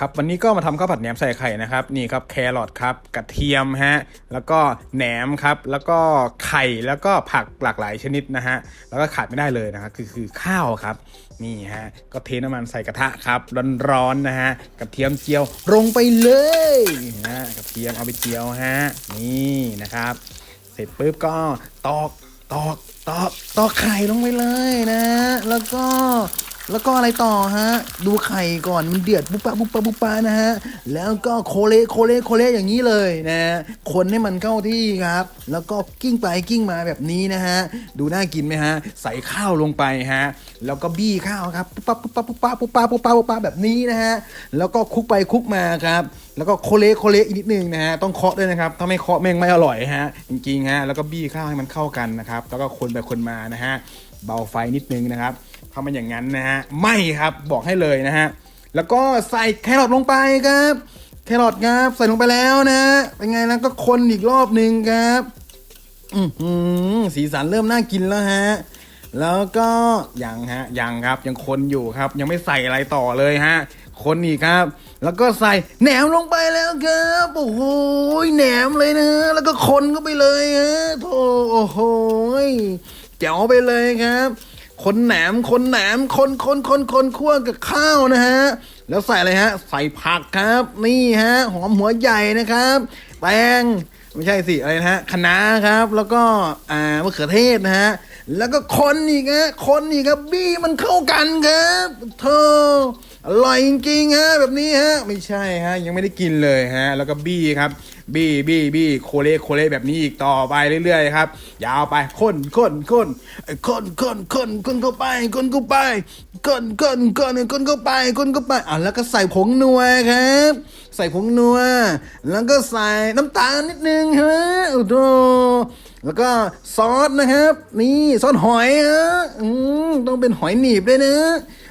ครับวันนี้ก็มาทำข้าวผัดแหนมใส่ไข่นะครับนี่ครับแครอทครับกระเทียมฮะแล้วก็แหนมครับแล้วก็ไข่แล้วก็ผักหลากหลายชนิดนะฮะแล้วก็ขาดไม่ได้เลยนะครับคือคือข้าวครับนี่ฮะก็เทน้ำมันใส่กระทะครับร้อนๆนะฮะกระเทียมเจียวลงไปเลยนะกระเทียมเอาไปเจียวฮะนี่นะครับ เสร็จปุ๊บก็ตอกตอกตอกตอกไข่ลงไปเลยนะ แล้วก็ แล้วก็อะไรต่อฮะ ดูไข่ก่อนมันเดือดปุ๊บปะปุ๊บปะปุ๊บปะนะฮะ แล้วก็โคเลโคเลโคเลอย่างนี้เลยนะคนให้มันเข้าที่ครับ แล้วก็กิ้งไปกิ้งมาแบบนี้นะฮะ ดูน่ากินไหมฮะ ใส่ข้าวลงไปฮะ แล้วก็บี้ข้าวครับปุ๊บปะปุ๊บปะปุ๊บปะปุ๊บปะปุ๊บปะปุ๊บปะแบบนี้นะฮะ แล้วก็คลุกไปคลุกมาครับ แล้วก็โคเลโคเลอีกนิดนึงนะฮะ ต้องเคาะด้วยนะครับ ถ้าไม่เคาะแม่งไม่อร่อยฮะ จริงๆฮะ แล้วก็บี้ข้าวให้มันเข้ากันนะครับ แล้วก็คนไปคนมานะฮะ เบาไฟนิดนึงนะครับ ถ้ามันอย่างนั้นนะฮะไม่ครับบอกให้เลยนะฮะแล้วก็ใส่แครอทลงไปครับแครอทครับใส่ลงไปแล้วนะเป็นไงแล้วก็คนอีกรอบหนึ่งครับอือสีสันเริ่มน่ากินแล้วฮะแล้วก็ยังฮะยังครับยังคนอยู่ครับ ยังไม่ใส่อะไรต่อเลยฮะคนอีกครับ แล้วก็ใส่แหนมลงไปแล้วครับโอ้โหแหนมเลยนะ แล้วก็คนก็ไปเลยฮะโธ่โอ้โหแจ๋วไปเลยครับ คนแหนมคนแหนมคนคนคนคนคั่วกับข้าวนะฮะ แล้วใส่อะไรฮะ ใส่ผักครับ นี่ฮะ หอมหัวใหญ่นะครับแตงไม่ใช่สิ อะไรนะฮะคะน้าครับ แล้วก็อ่ามะเขือเทศนะฮะ แล้วก็คนอีกฮะคนอีกครับบี้มันเข้ากันครับเธอ อร่อยจริงๆฮะแบบนี้ฮะไม่ใช่ฮะยังไม่ได้กินเลยฮะแล้วก็บี้ครับบี้บี้บี้โคเลโคเลแบบนี้อีกต่อไปเรื่อยๆครับยาวไปคนคนคนเอ้ยคนคนคนคนเข้าไปคนเข้าไปคนคนคนคนเข้าไปคนเข้าไปอะแล้วก็ใส่ผงนัวครับ ใส่ผงนัวแล้วก็ใส่น้ำตาลนิดนึงฮะโอ้โหแล้วก็ซอสนะครับ นี่ซอสหอยฮะอืมต้องเป็นหอยหนีบด้วยนะ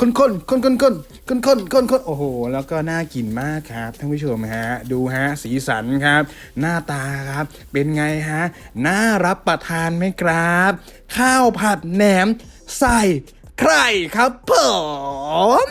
คุกคนคนคนคนคนคนคนค้นโอ้โห แล้วก็น่ากินมากครับท่านผู้ชมฮะ ดูฮะ สีสันครับ หน้าตาครับ เป็นไงฮะ น่ารับประทานไหมครับ ข้าวผัดแหนมใส่ไข่ครับผม